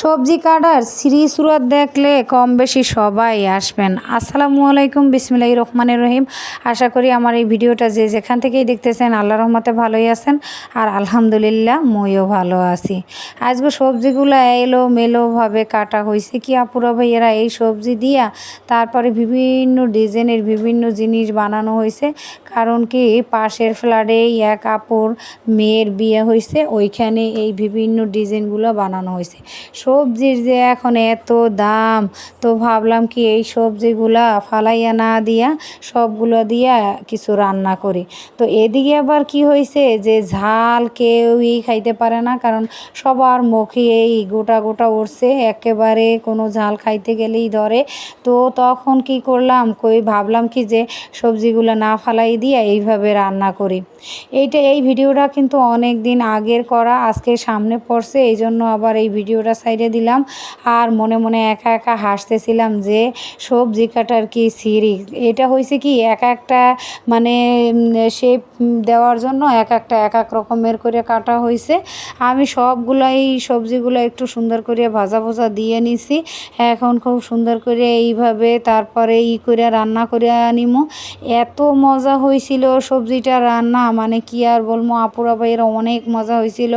সবজি কাটার শ্রী সুরত দেখলে কম বেশি সবাই আসবেন। আসসালামু আলাইকুম বিসমিল্লাহ রহমানের রহিম। আশা করি আমার এই ভিডিওটা যে যেখান থেকেই দেখতেছেন আল্লাহ রহমতে ভালোই আছেন আর আলহামদুলিল্লাহ মইও ভালো আছি। আজকে সবজিগুলো এলো মেলোভাবে কাটা হয়েছে কি আপুরা ভাইয়েরা এই সবজি দিয়া তারপরে বিভিন্ন ডিজাইনের বিভিন্ন জিনিস বানানো হয়েছে কারণ কি পাশের ফ্ল্যাটেই এক আপুর মেয়ের বিয়ে হয়েছে ওইখানে এই বিভিন্ন ডিজাইনগুলো বানানো হয়েছে সবজির যে এখন এত দাম, তো ভাবলাম কি এই সবজিগুলা ফালাইয়া না দিয়া সবগুলো দিয়া কিছু রান্না করি। তো এদিকে আবার কি হয়েছে যে ঝাল কেউই খাইতে পারে না, কারণ সবার মুখে এই গোটা গোটা উঠছে একেবারে কোনো ঝাল খাইতে গেলেই ধরে। তো তখন কি করলাম, কই ভাবলাম কি যে সবজিগুলো না ফালাই দিয়া এইভাবে রান্না করি। এইটা, এই ভিডিওটা কিন্তু অনেক দিন আগের করা, আজকে সামনে পড়ছে এই জন্য আবার এই ভিডিওটা সাইডে দিলাম। আর মনে মনে একা একা হাসতেছিলাম যে, সবজি কাটার কি সিরিজ এটা হয়েছে কি, এক একটা মানে শেপ দেওয়ার জন্য এক একটা এক এক রকমের করে কাটা হয়েছে আমি সবগুলাই সবজিগুলো একটু সুন্দর করে ভাজা ভাজা দিয়ে নিছি। এখন খুব সুন্দর করে এইভাবে তারপরে ই করে রান্না করে আনিমো। এত মজা হয়েছিল সবজিটা রান্না মানে কি আর বলব, আপুরা ভাইয়েরা অনেক মজা হয়েছিল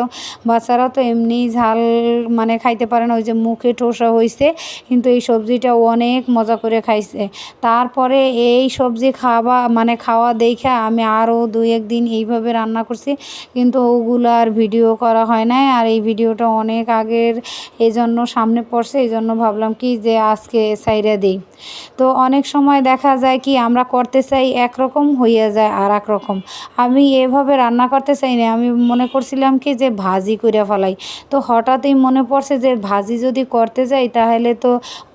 বাচ্চারা তো এমনি ঝাল মানে খাইতে পারে না, ওই যে মুখে ঠোসা হয়েছে কিন্তু এই সবজিটা অনেক মজা করে খাইছে। তারপরে এই সবজি খাওয়া মানে খাওয়া দেখে আমি আরও দুই একদিন এইভাবে রান্না করছি, কিন্তু ওগুলো আর ভিডিও করা হয় নাই, আর এই ভিডিওটা অনেক আগের এই জন্য সামনে পড়ছে এই জন্য ভাবলাম কি যে আজকে সাইরা দিই। তো অনেক সময় দেখা যায় কি, আমরা করতে চাই একরকম, হইয়া যায় আর এক রকম। আমি এভাবে রান্না করতে চাই না আমি মনে করছিলাম কি যে ভাজি করে ফেলাই। তো হঠাৎই মনে পড়ছে যে ভাজি যদি করতে যাই, তাহলে তো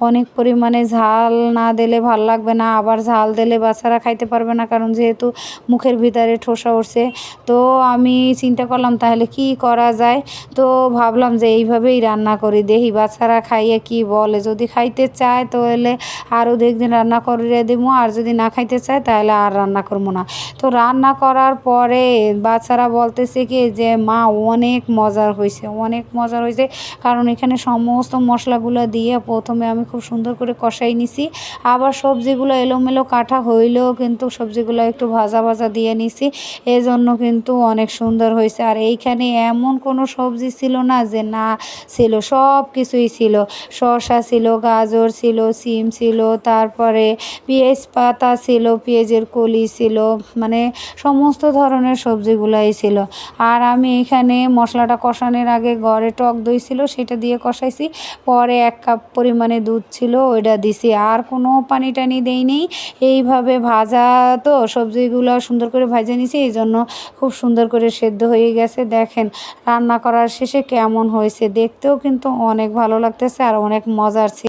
অনেক পরিমাণে ঝাল না দিলে ভালো লাগবে না। আবার ঝাল দিলে বাচ্চারা খাইতে পারবে না, কারণ যেহেতু মুখের ভিতরে ঠোসা উঠছে। তো আমি চিন্তা করলাম, তাহলে কি করা যায়? তো ভাবলাম যে এইভাবেই রান্না করি। দেখি বাচ্চারা খাইয়ে কি বলে। যদি খাইতে চায়, তাহলে আরও দেখদিন রান্না করে দেবো আর যদি না খাইতে চায়, তাহলে আর রান্না করব না। তো রান্না করার পরে বাচ্চারা বলতেছে কি যে, মা, অনেক মজার হয়েছে অনেক মজার হয়েছে কারণ এখানে সমস্ত মশলাগুলো দিয়ে প্রথমে আমি খুব সুন্দর করে কষাই নিছি। আবার সবজিগুলো এলোমেলো কাটা হইলেও কিন্তু সবজিগুলো একটু ভাজা ভাজা দিয়ে নিছি। এজন্য কিন্তু অনেক সুন্দর হয়েছে। আর এইখানে এমন কোনো সবজি ছিল না যে না ছিল সব কিছুই ছিল। শসা ছিল, গাজর ছিল, সিম ছিল, তারপরে পেঁয়াজ পাতা ছিল, পেঁয়াজের কলি ছিল মানে সমস্ত ধরনের সবজিগুলাই ছিল। আর আমি এখানে মশলাটা কষানোর আগে ঘরে টক দই ছিল, সেটা দিয়ে কষাইছি। পরে এক কাপ পরিমাণে দুধ ছিল, ওইটা দিছি। আর কোনো পানি টানি দেই নেই এইভাবে ভাজা তো সবজিগুলো সুন্দর করে ভাজে নিছি এই জন্য খুব সুন্দর করে সেদ্ধ হয়ে গেছে। দেখেন, রান্না করার শেষে কেমন হয়েছে, দেখতেও কিন্তু অনেক ভালো লাগতেছে আর অনেক মজার